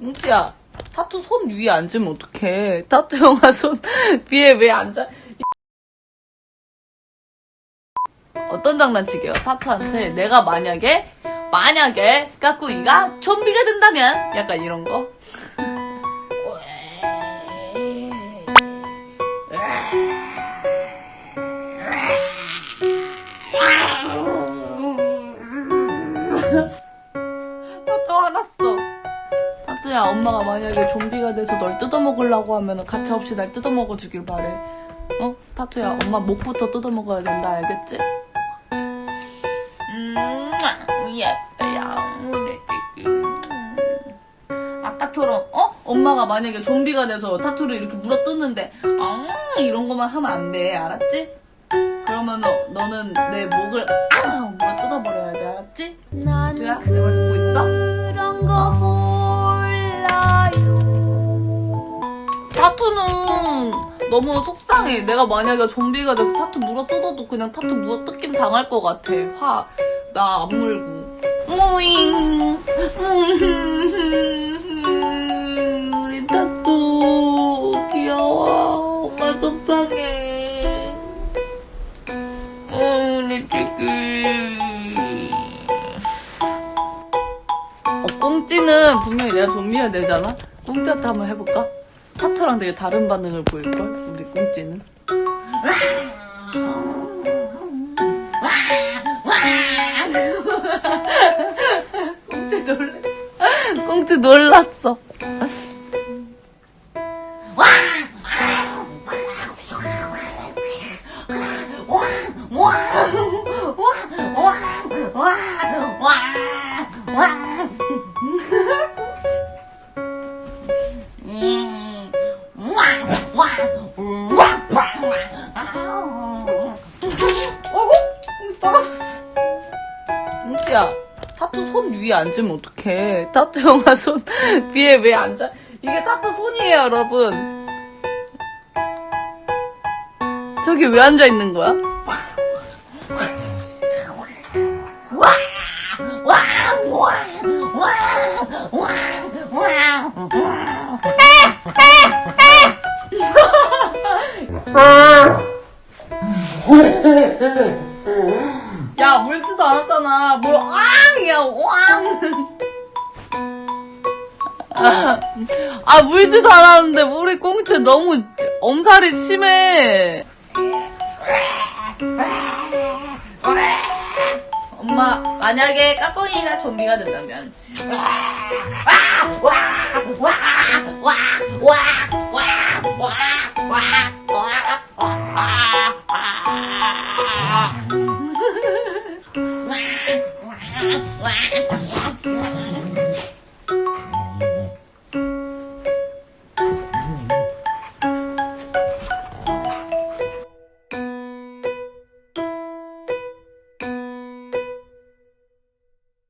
뭉치야, 타투 손 위에 앉으면 어떡해. 타투 형아 손 위에 왜 앉아? 어떤 장난치게요? 타투한테 내가 만약에, 만약에 까꾸이가 좀비가 된다면? 약간 이런 거? 엄마가 만약에 좀비가 돼서 널 뜯어먹으려고 하면 가차없이 날 뜯어먹어주길 바래. 어? 타투야, 엄마 목부터 뜯어먹어야 된다, 알겠지? 음, 예뻐요, 우리 새끼. 아까처럼, 어? 엄마가 만약에 좀비가 돼서 타투를 이렇게 물어뜯는데, 아, 이런 것만 하면 안 돼, 알았지? 그러면 너, 너는 내 목을, 아! 물어 뜯어버려야 돼, 알았지? 난 타투야, 내 말 듣고 있어? 너무 속상해. 내가 만약에 좀비가 돼서 타투 물어 뜯어도 그냥 타투 물어 뜯김 당할 것 같아. 화, 나 안 물고. 무잉, 음, 우리 타투 귀여워. 엄마 속상해. 어, 우리 새끼. 어, 꽁찌는 분명히 내가 좀비가 되잖아? 꽁찌한테 한번 해볼까? 타투랑 되게 다른 반응을 보일걸? 우리 꽁찌는. 꽁찌 놀랐어. 꽁찌 놀랐어. 어구? 떨어졌어. 뭉치야, 타투 손 위에 앉으면 어떡해. 타투 형아 손 위에 왜 앉아? 이게 타투 손이에요, 여러분. 저기 왜 앉아 있는 거야? 야, 물지도 않았잖아. 뭘, 앙이야, 왕! 아, 물지도 않았는데, 우리 꽁치 너무 엄살이 심해. 엄마, 만약에 까꿍이가 좀비가 된다면. 와, 와, 와, 와, 와, 와, 와, 와, 哇哇哇哇哇哇